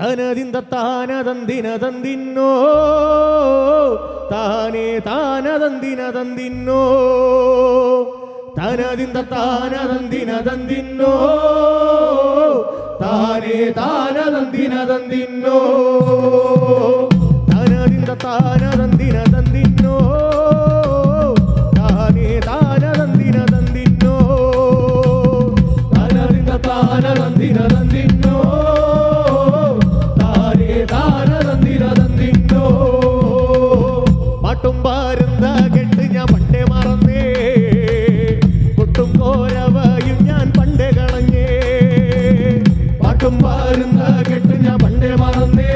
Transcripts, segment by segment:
തനതിന്തത്താനതന്തിനതന്തിന്നോ? താനേ താനതന്തിനതന്തിന്നോ? തനതിന്തത്താനതന്തിനതന്തിന്നോ? താനേ താനതന്തിനതന്തിന്നോ? പാരുന്നാകെട്ട് ഞാൻ പണ്ടേ മറന്നേ. കൊട്ടും കോരവയും ഞാൻ പണ്ടേ കളഞ്ഞേ പാട്ടും പാരുന്നാകെട്ട് ഞാൻ പണ്ടേ മറന്നേ.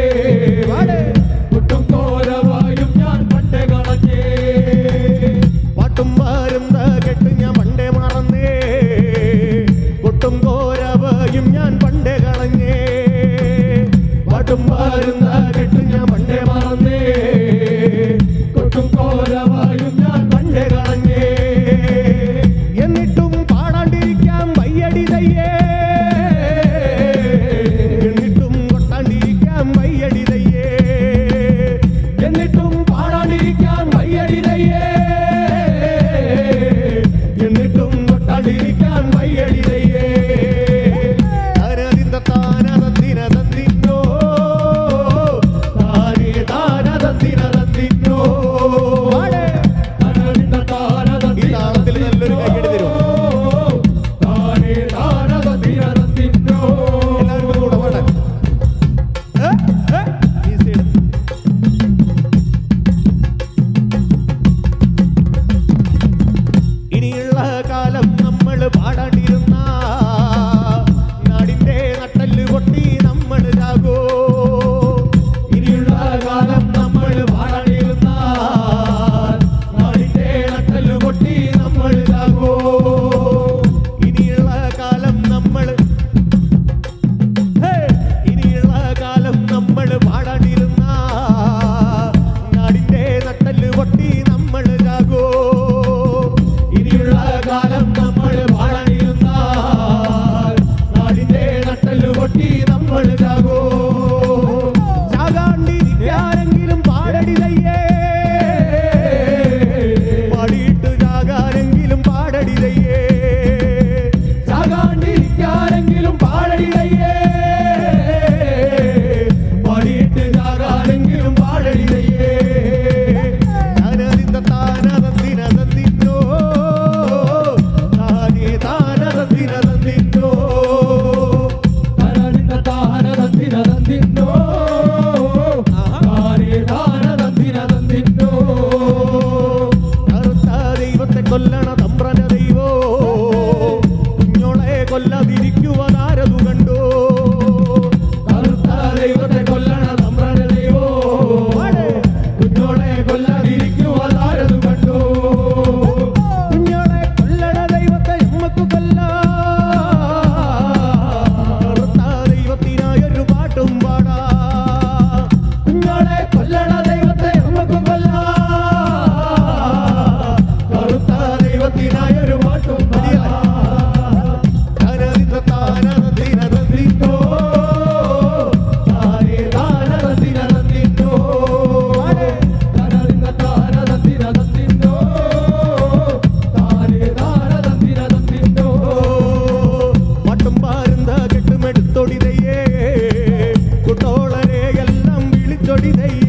Brother. Hey.